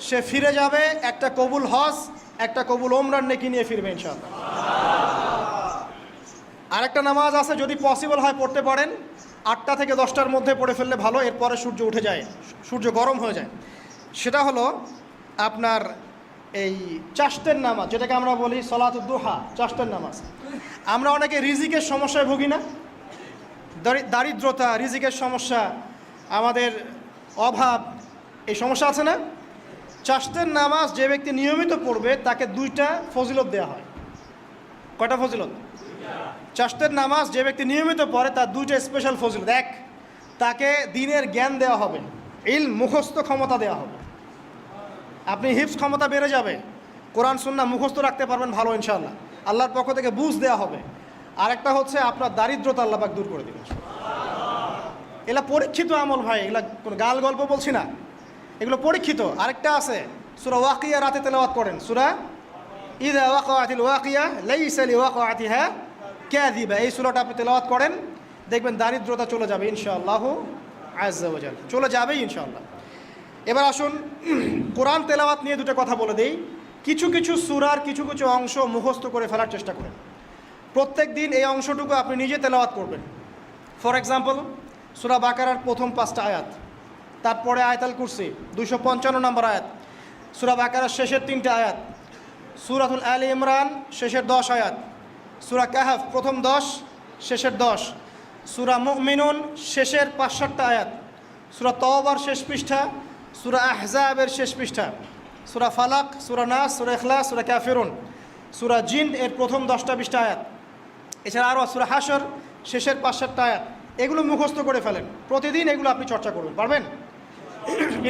সে ফিরে যাবে, একটা কবুল হজ, একটা কবুল ওমরান নেকি নিয়ে ফিরবে ইনশাআল্লাহ। আরেকটা নামাজ আছে, যদি পসিবল হয় পড়তে পারেন। আটটা থেকে দশটার মধ্যে পড়ে ফেললে ভালো, এরপরে সূর্য উঠে যায়, সূর্য গরম হয়ে যায়। সেটা হলো আপনার এই চাষতের নামাজ, যেটাকে আমরা বলি সলাত সলাতুদ্দোহা চাষতের নামাজ। আমরা অনেকে রিজিকের সমস্যায় ভুগি না। দারিদ্রতা, রিজিকের সমস্যা, আমাদের অভাব, এই সমস্যা আছে না? চাষতের নামাজ যে ব্যক্তি নিয়মিত পড়বে, তাকে দুইটা ফজিলত দেওয়া হয়। কয়টা ফজিলত? চাষতের নামাজ যে ব্যক্তি নিয়মিত পড়ে, তার দুইটা স্পেশাল ফজিলত। এক, তাকে দিনের জ্ঞান দেওয়া হবে। ইল মুখস্থ ক্ষমতা দেওয়া হবে। আপনি হিপস ক্ষমতা বেড়ে যাবে। কোরআন সুন্না মুখস্থ রাখতে পারবেন ভালো ইনশাল্লাহ আল্লাহর পক্ষ থেকে বুঝ দেওয়া হবে। আরেকটা হচ্ছে আপনার দারিদ্রতা আল্লাহ পাক দূর করে দেবে এগুলা পরীক্ষিত আমল ভাই এগুলা কোনো গাল গল্প বলছি না। এগুলো পরীক্ষিত। আরেকটা আছে, সুরা ওয়াকিয়া রাতে তেলাওয়াত করেন সুরা ইদা ওয়াকাতিল ওয়াকিয়া লাইসা লিওয়াকাতিহা কাযিবা। এই সুরাটা আপনি তেলাওয়াত করেন দেখবেন দারিদ্রতা চলে যাবে ইনশাআল্লাহ ওয়াজাল চলে যাবেই ইনশাআল্লাহ। এবার আসুন, কোরআন তেলাওয়াত নিয়ে দুটো কথা বলে দিই। কিছু কিছু সুরার কিছু কিছু অংশ মুখস্থ করে ফেলার চেষ্টা করেন। প্রত্যেক দিন এই অংশটুকু আপনি নিজে তেলাওয়াত করবেন। ফর এক্সাম্পল, সুরা বাকারার প্রথম পাঁচটা আয়াত। তারপরে আয়াতাল কুরসি দুশো পঞ্চান্ন নম্বর আয়াত। সুরা বাকারার শেষের তিনটে আয়াত। সুরাতুল আল ইমরান, শেষের দশ আয়াত। সুরা কাহাফ, প্রথম দশ, শেষের দশ। সুরা মুমিনুন, শেষের পাঁচ সাতটা আয়াত। সুরা তওবার শেষ পৃষ্ঠা, সুরা আহজাবের শেষ পৃষ্ঠা। সুরা ফালাক, সুরা নাস, সুরা ইখলাস, সুরা ক্যাফিরুন সুরা জিন, এর প্রথম দশটা বিশটা আয়াত। এছাড়া আরও সুরা হাসর শেষের পাঁচ সাতটা আয়াত। এগুলো মুখস্থ করে ফেলেন। প্রতিদিন এগুলো আপনি চর্চা করবেন পারবেন?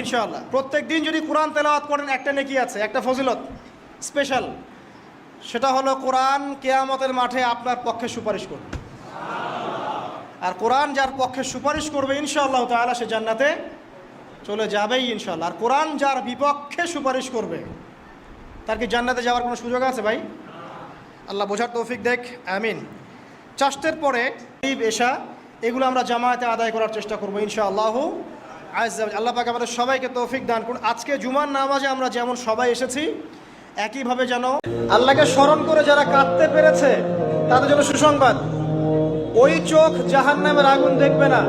ইনশাআল্লাহ। প্রত্যেক দিন যদি কোরআন তেলাওয়াত করেন, একটা নেকি আছে, একটা ফজিলত স্পেশাল সেটা হলো কোরআন কেয়ামতের মাঠে আপনার পক্ষে সুপারিশ করবে আর কোরআন যার পক্ষে সুপারিশ করবে, ইনশাআল্লাহ তাআলা সে জান্নাতে চলে যাবেই ইনশাল্লাহ আর কোরআন যার বিপক্ষে সুপারিশ করবে, তার কি জান্নাতে যাওয়ার কোনো সুযোগ আছে ভাই? আল্লাহ বোঝার তৌফিক দেখ, আমিন। চাষতের পরে ঈদ, এশা, এগুলো আমরা জামায়াতে আদায় করার চেষ্টা করব ইনশাআল্লাহ। আল্লাহ পাক আমাদের সবাইকে তৌফিক দান করুন। আজকে জুমার নামাজে আমরা যেমন সবাই এসেছি, একইভাবে যেন আল্লাহকে স্মরণ করে যারা কাঁদতে পেরেছে, তাদের জন্য সুসংবাদ। ওই চোখ জাহান নামের আগুন দেখবে না।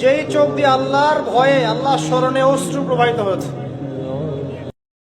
যেই চোখ দিয়ে আল্লাহর ভয়ে, আল্লাহর স্মরণে অশ্রু প্রবাহিত হয়েছে।